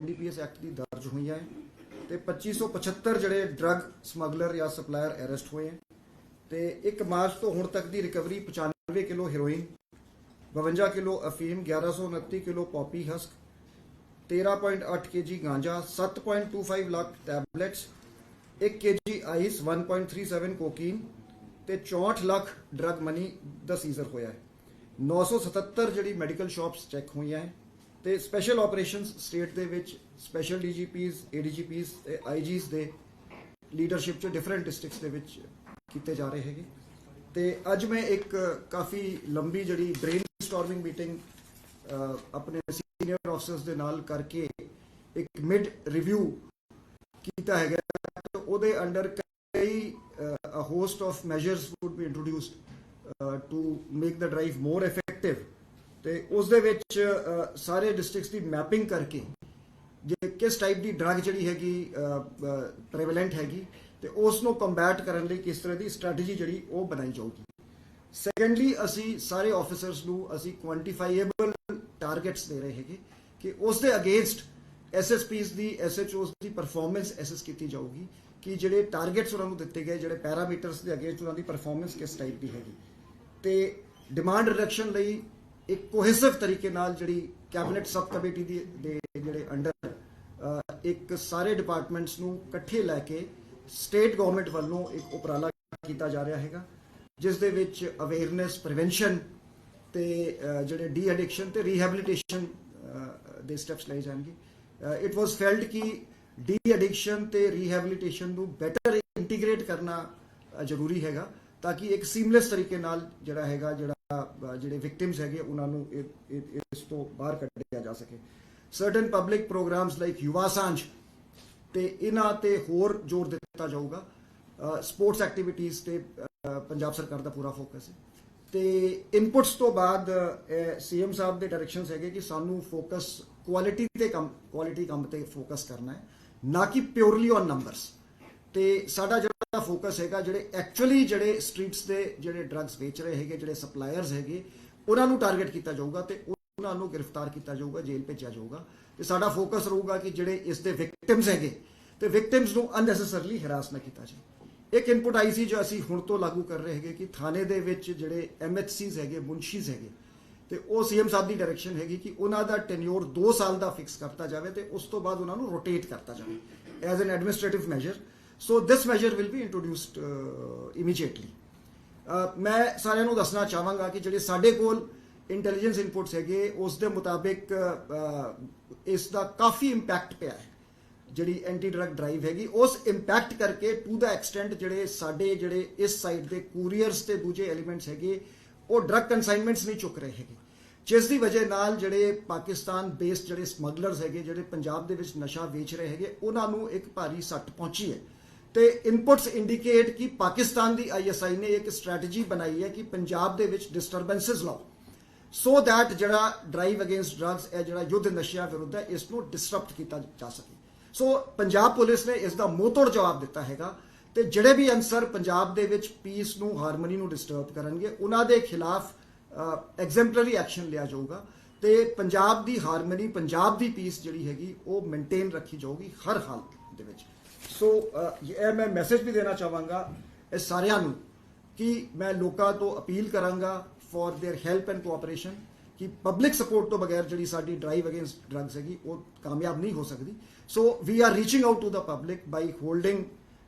NDPS act ਦੀ ਦਰਜ ਹੋਈਆਂ ਹੈ ਤੇ 2575 ਜਿਹੜੇ ਡਰੱਗ ਸਮਗਲਰ ਜਾਂ ਸਪਲਾਇਰ ਅਰੈਸਟ ਹੋਏ ਹੈ ਤੇ 1 ਮਾਰਚ ਤੋਂ ਹੁਣ ਤੱਕ ਦੀ ਰਿਕਵਰੀ 95 ਕਿਲੋ ਹੈਰੋਇਨ 52 ਕਿਲੋ ਅਫੀਮ 1129 kilo poppy husk 13.8 KG ganja 7.25 lakh tablets 1 KG ice 1.37 cocaine ਤੇ 64 ਲੱਖ ਡਰੱਗ ਮਨੀ ਦਾ ਸੀਜ਼ਰ ਹੋਇਆ ਹੈ। 977 ਜਿਹੜੀ ਮੈਡੀਕਲ ਸ਼ਾਪਸ ਚੈੱਕ ਹੋਈਆਂ ਹੈ। ਤੇ ਸਪੈਸ਼ਲ ਆਪਰੇਸ਼ਨਸ ਸਟੇਟ ਦੇ ਵਿੱਚ ਸਪੈਸ਼ਲ ਡੀਜੀਪੀਜ਼ ਏਡੀਜੀਪੀਜ਼ ਤੇ ਆਈਜੀਜ਼ ਦੇ ਲੀਡਰਸ਼ਿਪ ਚ ਡਿਫਰੈਂਟ ਡਿਸਟ੍ਰਿਕਟਸ ਦੇ ਵਿੱਚ ਕੀਤੇ ਜਾ ਰਹੇ ਹੈਗੇ। ਤੇ ਅੱਜ ਮੈਂ ਇੱਕ ਕਾਫੀ ਲੰਬੀ ਜਿਹੜੀ ਬ੍ਰੇਨਸਟਾਰਮਿੰਗ ਮੀਟਿੰਗ ਆਪਣੇ ਸੀਨੀਅਰ ਆਫਸਰਸ ਦੇ ਨਾਲ ਕਰਕੇ ਇੱਕ ਮਿਡ ਰਿਵਿਊ ਕੀਤਾ ਹੈਗਾ ਉਹਦੇ ਅੰਡਰ ਕਈ a host of measures would be introduced to make the drive more effective ਤੇ ਉਸ ਦੇ ਵਿੱਚ ਸਾਰੇ ਡਿਸਟ੍ਰਿਕਟਸ ਦੀ ਮੈਪਿੰਗ ਕਰਕੇ ਜੇ ਕਿਸ ਟਾਈਪ ਦੀ ਡਰੱਗ ਜਿਹੜੀ ਹੈਗੀ ਪ੍ਰੈਵਲੈਂਟ ਹੈਗੀ, ਤੇ ਉਸ ਨੂੰ ਕੰਬੈਟ ਕਰਨ ਲਈ ਕਿਸ ਤਰ੍ਹਾਂ ਦੀ ਸਟ੍ਰੈਟਜੀ ਜਿਹੜੀ ਉਹ ਬਣਾਈ ਜਾਊਗੀ। ਸੈਕੰਡਲੀ ਅਸੀਂ ਸਾਰੇ ਆਫੀਸਰਸ ਨੂੰ ਅਸੀਂ ਕੁਆਂਟੀਫਾਈਏਬਲ ਟਾਰਗੇਟਸ ਦੇ ਰਹੇ ਹੈਗੇ ਕਿ ਉਸ ਦੇ ਅਗੇਂਸਟ ਐਸਐਸਪੀਸ ਦੀ ਐਸਐਚਓਸ ਦੀ ਪਰਫਾਰਮੈਂਸ ਐਸੈਸ ਕੀਤੀ ਜਾਊਗੀ ਕਿ ਜਿਹੜੇ ਟਾਰਗੇਟਸ ਉਹਨਾਂ ਨੂੰ ਦਿੱਤੇ ਗਏ, ਜਿਹੜੇ ਪੈਰਾਮੀਟਰਸ ਦੇ ਅਗੇਂਸਟ ਉਹਨਾਂ ਦੀ ਪਰਫਾਰਮੈਂਸ ਕਿਸ ਟਾਈਪ ਦੀ ਹੈਗੀ। ਤੇ ਡਿਮਾਂਡ ਰਿਡਕਸ਼ਨ ਲਈ ਇੱਕ ਕੋਹੇਸਿਵ ਤਰੀਕੇ ਨਾਲ ਜਿਹੜੀ ਕੈਬਨਿਟ ਸਬ ਕਮੇਟੀ ਦੀ ਦੇ ਜਿਹੜੇ ਅੰਡਰ ਇੱਕ ਸਾਰੇ ਡਿਪਾਰਟਮੈਂਟਸ ਨੂੰ ਇਕੱਠੇ ਲੈ ਕੇ ਸਟੇਟ ਗਵਰਨਮੈਂਟ ਵੱਲੋਂ ਇੱਕ ਉਪਰਾਲਾ ਕੀਤਾ ਜਾ ਰਿਹਾ ਹੈਗਾ, ਜਿਸ ਦੇ ਵਿੱਚ ਅਵੇਅਰਨੈਸ ਪ੍ਰੀਵੈਂਸ਼ਨ ਤੇ ਜਿਹੜੇ ਡੀ ਐਡਿਕਸ਼ਨ ਤੇ ਰੀਹੈਬਿਲਿਟੇਸ਼ਨ ਦੇ ਸਟੈਪਸ ਲਏ ਜਾਣਗੇ। ਇਟ ਵਾਸ ਫੈਲਡ ਕਿ ਡੀ ਐਡਿਕਸ਼ਨ ਤੇ ਰੀਹੈਬਿਲਿਟੇਸ਼ਨ ਨੂੰ ਬੈਟਰ ਇੰਟੀਗ੍ਰੇਟ ਕਰਨਾ ਜ਼ਰੂਰੀ ਹੈਗਾ, ਤਾਂ ਕਿ ਇੱਕ ਸੀਮਲੈਸ ਤਰੀਕੇ ਨਾਲ ਜਿਹੜਾ ਹੈਗਾ, ਜਿਹੜਾ ਜਿਹੜੇ ਵਿਕਟਿਮਸ ਹੈਗੇ, ਉਹਨਾਂ ਨੂੰ ਇਹ- ਇਸ ਤੋਂ ਬਾਹਰ ਕੱਢਿਆ ਜਾ ਸਕੇ। Certain public programs like Yuva Sanjh ਤੇ ਇਹਨਾਂ ਤੇ ਹੋਰ ਜ਼ੋਰ ਦਿੱਤਾ ਜਾਊਗਾ। ਸਪੋਰਟਸ ਐਕਟੀਵਿਟੀਜ਼ ਤੇ ਪੰਜਾਬ ਸਰਕਾਰ ਦਾ ਪੂਰਾ ਫੋਕਸ ਹੈ। ਤੇ ਇਨਪੁਟਸ ਤੋਂ ਬਾਅਦ ਸੀਐਮ ਸਾਹਿਬ ਦੇ ਡਾਇਰੈਕਸ਼ਨਸ ਹੈਗੇ ਕਿ ਸਾਨੂੰ ਫੋਕਸ ਕੁਆਲਿਟੀ ਤੇ ਕੰਮ ਕੁਆਲਿਟੀ ਕੰਮ ਤੇ ਫੋਕਸ ਕਰਨਾ ਹੈ, ਨਾ ਕਿ ਪਿਓਰਲੀ ਔਨ ਨੰਬਰਸ ਤੇ ਸਾਡਾ ਜਿਹੜਾ ਫੋਕਸ ਹੈਗਾ, ਜਿਹੜੇ ਐਕਚੁਅਲੀ ਜਿਹੜੇ ਸਟਰੀਟਸ ਦੇ ਜਿਹੜੇ ਡਰੱਗਸ ਵੇਚ ਰਹੇ ਹੈਗੇ, ਜਿਹੜੇ ਸਪਲਾਇਰਸ ਹੈਗੇ, ਉਹਨਾਂ ਨੂੰ ਟਾਰਗੇਟ ਕੀਤਾ ਜਾਊਗਾ ਤੇ ਉਹਨਾਂ ਨੂੰ ਗ੍ਰਿਫਤਾਰ ਕੀਤਾ ਜਾਊਗਾ, ਜੇਲ੍ਹ ਭੇਜਿਆ ਜਾਊਗਾ। ਤੇ ਸਾਡਾ ਫੋਕਸ ਰਹੂਗਾ ਕਿ ਜਿਹੜੇ ਇਸ ਦੇ ਵਿਕਟਿਮਸ ਹੈਗੇ, ਤੇ ਵਿਕਟਿਮਸ ਨੂੰ ਅਨਨੈਸੈਸਰਲੀ ਹਰਾਸ ਨਾ ਕੀਤਾ ਜਾਏ। ਇੱਕ ਇਨਪੁਟ ਆਈ ਸੀ ਜੋ ਅਸੀਂ ਹੁਣ ਤੋਂ ਲਾਗੂ ਕਰ ਰਹੇ ਹੈਗੇ ਕਿ ਥਾਣੇ ਦੇ ਵਿੱਚ ਜਿਹੜੇ ਐਮਐਚਸੀਜ਼ ਹੈਗੇ, ਮੁਨਸ਼ੀਜ਼ ਹੈਗੇ, ਤੇ ਉਹ ਸੀਐਮ ਸਾਹਿਬ ਦੀ ਡਾਇਰੈਕਸ਼ਨ ਹੈਗੀ ਕਿ ਉਹਨਾਂ ਦਾ ਟੈਨਿਓਰ 2 ਸਾਲ ਦਾ ਫਿਕਸ ਕਰਤਾ ਜਾਵੇ ਤੇ ਉਸ ਤੋਂ ਬਾਅਦ ਉਹਨਾਂ ਨੂੰ ਰੋਟੇਟ ਕਰਤਾ ਜਾਵੇ। As an administrative measure so this measure will be introduced immediately ਮੈਂ ਸਾਰਿਆਂ ਨੂੰ ਦੱਸਣਾ ਚਾਹਾਂਗਾ ਕਿ ਜਿਹੜੇ ਸਾਡੇ ਕੋਲ ਇੰਟੈਲੀਜੈਂਸ ਇਨਪੁਟਸ ਹੈਗੇ ਉਸ ਦੇ ਮੁਤਾਬਿਕ ਇਸ ਦਾ ਕਾਫੀ ਇੰਪੈਕਟ ਪਿਆ ਹੈ ਜਿਹੜੀ ਐਂਟੀ ਡਰੱਗ ਡਰਾਈਵ ਹੈਗੀ ਉਸ ਇੰਪੈਕਟ ਕਰਕੇ ਟੂ ਦਾ ਐਕਸਟੈਂਟ ਜਿਹੜੇ ਸਾਡੇ ਜਿਹੜੇ ਇਸ ਸਾਈਡ ਦੇ ਕੂਰੀਅਰਸ ਤੇ ਦੂਜੇ ਐਲੀਮੈਂਟਸ ਹੈਗੇ ਉਹ ਡਰੱਗ ਕਨਸਾਈਨਮੈਂਟਸ ਨਹੀਂ ਚੁੱਕ ਰਹੇ ਹੈਗੇ ਜਿਸ ਦੀ ਵਜ੍ਹਾ ਨਾਲ ਜਿਹੜੇ ਪਾਕਿਸਤਾਨ ਬੇਸਡ ਜਿਹੜੇ ਸਮਗਲਰਸ ਹੈਗੇ ਜਿਹੜੇ ਪੰਜਾਬ ਦੇ ਵਿੱਚ ਨਸ਼ਾ ਵੇਚ ਰਹੇ ਹੈਗੇ ਉਹਨਾਂ ਨੂੰ ਇੱਕ ਭਾਰੀ ਸੱਟ ਪਹੁੰਚੀ ਹੈ ਤੇ ਇਨਪੁਟਸ ਇੰਡੀਕੇਟ ਕਿ ਪਾਕਿਸਤਾਨ ਦੀ ਆਈਐਸਆਈ ਨੇ ਇੱਕ ਸਟ੍ਰੈਟਜੀ ਬਣਾਈ ਹੈ ਕਿ ਪੰਜਾਬ ਦੇ ਵਿੱਚ ਡਿਸਟਰਬੈਂਸਸ ਲਾਓ। ਸੋ ਥੈਟ ਜਿਹੜਾ ਡਰਾਈਵ ਅਗੇਂਸਟ ਡਰੱਗਸ ਹੈ, ਜਿਹੜਾ ਯੁੱਧ ਨਸ਼ਿਆਂ ਵਿਰੁੱਧ ਹੈ, ਇਸ ਨੂੰ ਡਿਸਰਪਟ ਕੀਤਾ ਜਾ ਸਕੇ। ਸੋ ਪੰਜਾਬ ਪੁਲਿਸ ਨੇ ਇਸ ਦਾ ਮੋਹਤੋੜ ਜਵਾਬ ਦਿੱਤਾ ਹੈਗਾ ਤੇ ਜਿਹੜੇ ਵੀ ਅਨਸਰ ਪੰਜਾਬ ਦੇ ਵਿੱਚ ਪੀਸ ਨੂੰ ਹਾਰਮਨੀ ਨੂੰ ਡਿਸਟਰਬ ਕਰਨਗੇ, ਉਹਨਾਂ ਦੇ ਖਿਲਾਫ ਐਗਜ਼ੈਂਪਲਰੀ ਐਕਸ਼ਨ ਲਿਆ ਜਾਊਗਾ ਤੇ ਪੰਜਾਬ ਦੀ ਹਾਰਮਨੀ ਪੰਜਾਬ ਦੀ ਪੀਸ ਜਿਹੜੀ ਹੈਗੀ, ਉਹ ਮੇਨਟੇਨ ਰੱਖੀ ਜਾਊਗੀ ਹਰ ਹਾਲਤ ਦੇ ਵਿੱਚ। ਸੋ ਇਹ ਮੈਂ ਮੈਸੇਜ ਵੀ ਦੇਣਾ ਚਾਹਾਂਗਾ ਇਹ ਸਾਰਿਆਂ ਨੂੰ ਕਿ ਮੈਂ ਲੋਕਾਂ ਤੋਂ ਅਪੀਲ ਕਰਾਂਗਾ for their help and cooperation ਕਿ ਪਬਲਿਕ ਸਪੋਰਟ ਤੋਂ ਬਗੈਰ ਜਿਹੜੀ ਸਾਡੀ ਡਰਾਈਵ ਅਗੇਂਸਟ ਡਰੱਗਸ ਹੈਗੀ, ਉਹ ਕਾਮਯਾਬ ਨਹੀਂ ਹੋ ਸਕਦੀ। So we are reaching out to the public by holding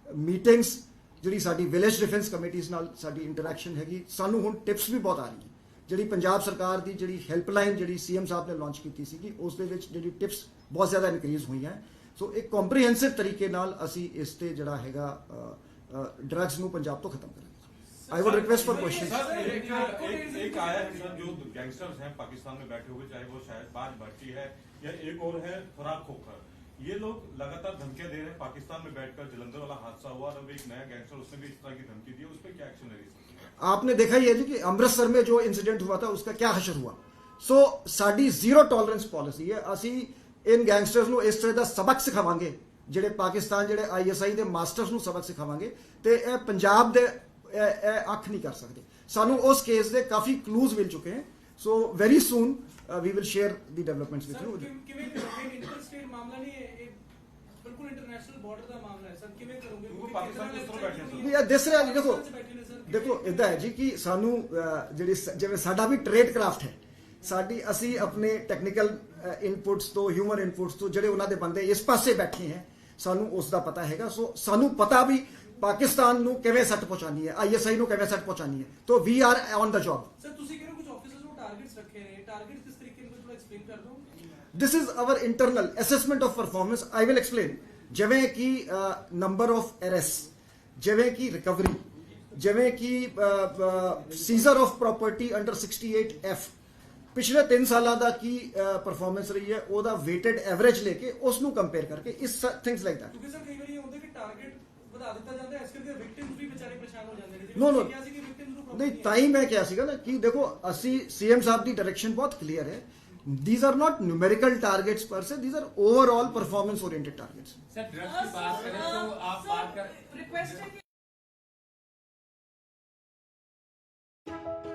meetings ਜਿਹੜੀ ਸਾਡੀ ਵਿਲੇਜ ਡਿਫੈਂਸ ਕਮੇਟੀਆਂ ਨਾਲ ਸਾਡੀ ਇੰਟਰੈਕਸ਼ਨ ਹੈਗੀ। ਸਾਨੂੰ ਹੁਣ ਟਿਪਸ ਵੀ ਬਹੁਤ ਆ ਰਹੀ ਹੈ ਜਿਹੜੀ ਪੰਜਾਬ ਸਰਕਾਰ ਦੀ ਜਿਹੜੀ ਹੈਲਪਲਾਈਨ ਜਿਹੜੀ ਸੀਐਮ ਸਾਹਿਬ ਨੇ ਲਾਂਚ ਕੀਤੀ ਸੀਗੀ, ਉਸ ਦੇ ਵਿੱਚ ਜਿਹੜੀ ਟਿਪਸ ਬਹੁਤ ਜ਼ਿਆਦਾ ਇਨਕਰੀਜ਼ ਹੋਈਆਂ। ਸੋ ਇੱਕ ਕੰਪਰੀਹੈਂਸਿਵ ਤਰੀਕੇ ਨਾਲ ਅਸੀਂ ਇਸ ਤੇ ਜਿਹੜਾ ਹੈਗਾ ਡਰੱਗਸ ਨੂੰ ਪੰਜਾਬ ਤੋਂ ਖਤਮ ਕਰਾਂਗੇ I would request for question एक आया है जो गैंगस्टर्स हैं पाकिस्तान में बैठे हुए चाहे वो शायद बाज भट्टी है या एक और है खुराक खोखर। ये लोग लगातार धमकियाँ दे रहे हैं पाकिस्तान में बैठकर जलंधर वाला हादसा हुआ और एक नया गैंगस्टर उसने भी इस तरह की धमकी दी उस पर क्या एक्शन ले आपने देखा ही है जी कि अमृतसर में जो इंसिडेंट हुआ था उसका क्या हशर हुआ? सो साड़ी ज़ीरो टॉलरेंस पॉलिसी है। ਅਸੀਂ ਇਨ ਗੈਂਗਸਟਰਸ ਨੂੰ ਇਸ ਤਰ੍ਹਾਂ ਦਾ ਸਬਕ ਸਿਖਾਵਾਂਗੇ ਜਿਹੜੇ ਪਾਕਿਸਤਾਨ ਜਿਹੜੇ ਆਈਐਸਆਈ ਦੇ ਮਾਸਟਰਸ ਨੂੰ ਸਬਕ ਸਿਖਾਵਾਂਗੇ ਤੇ ਇਹ ਪੰਜਾਬ ਦੇ ਇਹ ਅੱਖ ਨਹੀਂ ਕਰ ਸਕਦੇ। ਸਾਨੂੰ ਉਸ ਕੇਸ ਦੇ ਕਾਫੀ ਕਲੂਜ਼ ਮਿਲ ਚੁੱਕੇ ਹਨ। So very soon we will share the developments with sir you ਕਿਵੇਂ ਕਿਵੇਂ ਕਰੋਗੇ? ਇੰਟਰਸਟੇਟ ਮਾਮਲਾ ਨਹੀਂ ਹੈ ਇਹ ਬਿਲਕੁਲ ਇੰਟਰਨੈਸ਼ਨਲ ਬਾਰਡਰ ਦਾ ਮਾਮਲਾ ਹੈ। ਸਰ ਕਿਵੇਂ ਕਰੋਗੇ? ਬਿਲਕੁਲ ਕਿਉਂਕਿ ਪਾਕਿਸਤਾਨ ਕਿਤਨਾ ਕਿਸ ਤਰ੍ਹਾਂ ਬੈਠੇ ਸਰ? ਵੀ ਇਹ ਦਿਸ ਰਿਹਾ ਜੀ ਦੇਖੋ ਦੇਖੋ ਇਦਾਂ ਹੈ ਜੀ ਕਿ ਸਾਨੂੰ ਜਿਹੜੀ ਜਿਵੇਂ ਸਾਡਾ ਵੀ ਟ੍ਰੇਡ ਕਰਾਫਟ ਹੈ ਸਾਡੀ ਅਸੀਂ ਆਪਣੇ ਟੈਕਨੀਕਲ ਇਨਪੁਟਸ ਤੋਂ ਹਿਊਮਨ ਇਨਪੁਟਸ ਤੋਂ ਜਿਹੜੇ ਉਹਨਾਂ ਦੇ ਬੰਦੇ ਇਸ ਪਾਸੇ ਬੈਠੇ ਹੈ ਸਾਨੂੰ ਉਸ ਦਾ ਪਤਾ ਹੈਗਾ। ਸੋ ਸਾਨੂੰ ਪਤਾ ਵੀ ਪਾਕਿਸਤਾਨ ਨੂੰ ਕਿਵੇਂ ਸੱਟ ਪਹੁੰਚਾਣੀ ਹੈ ਆਈਐਸਆਈ ਨੂੰ ਕਿਵੇਂ ਸੱਟ ਪਹੁੰਚਾਣੀ ਹੈ। ਤੋਂ we are on the job sir ਤੁਸੀਂ ਕਿਹੜੇ ਕੁਝ ਆਫਿਸਰਸ ਨੂੰ ਟਾਰਗੇਟਸ ਰੱਖੇ ਨੇ? ਟਾਰਗੇਟ ਕਿਸ ਤਰੀਕੇ ਨਾਲ ਥੋੜਾ ਐਕਸਪਲੇਨ ਕਰ ਦਿਓ? This is our internal assessment of performance i will explain ਜਿਵੇਂ ਕਿ ਨੰਬਰ ਆਫ ਅਰੈਸਟ ਜਿਵੇਂ ਕਿ ਰਿਕਵਰੀ ਜਿਵੇਂ ਕਿ seizure of property under 68F ਪਿਛਲੇ 3 ਸਾਲਾਂ ਦਾ ਕੀ ਪਰਫਾਰਮੈਂਸ ਰਹੀ ਹੈ ਉਹਦਾ weighted average ਲੈ ਕੇ ਉਸ ਨੂੰ ਕੰਪੇਅਰ ਕਰਕੇ ਇਸ ਥਿੰਗਸ ਲਾਈਕ ਦੈਟ ਕਿਉਂਕਿ ਸਰ ਕਈ ਵਾਰੀ ਹੁੰਦੇ ਕਿ ਟਾਰਗੇਟ ਵਧਾ ਦਿੱਤਾ ਜਾਂਦਾ ਇਸ ਕਰਕੇ ਵਿਕਟਿਮਸ ਵੀ ਵਿਚਾਰੇ ਪਰੇਸ਼ਾਨ ਹੋ ਜਾਂਦੇ ਨੇ ਨੋ ਨੋ ਨਹੀਂ ਤਾਂ ਹੀ ਮੈਂ ਕਿਹਾ ਸੀਗਾ ਨਾ ਕਿ ਦੇਖੋ ਅਸੀਂ ਸੀਐਮ ਸਾਹਿਬ ਦੀ ਡਾਇਰੈਕਸ਼ਨ ਬਹੁਤ ਕਲੀਅਰ ਹੈ these are not numerical targets per se these are overall performance oriented targets sir drugs ki baat kare to aap baat kar request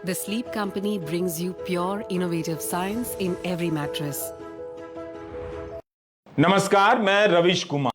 The Sleep Company brings you pure, innovative science in every mattress. नमस्कार मैं रविश कुमार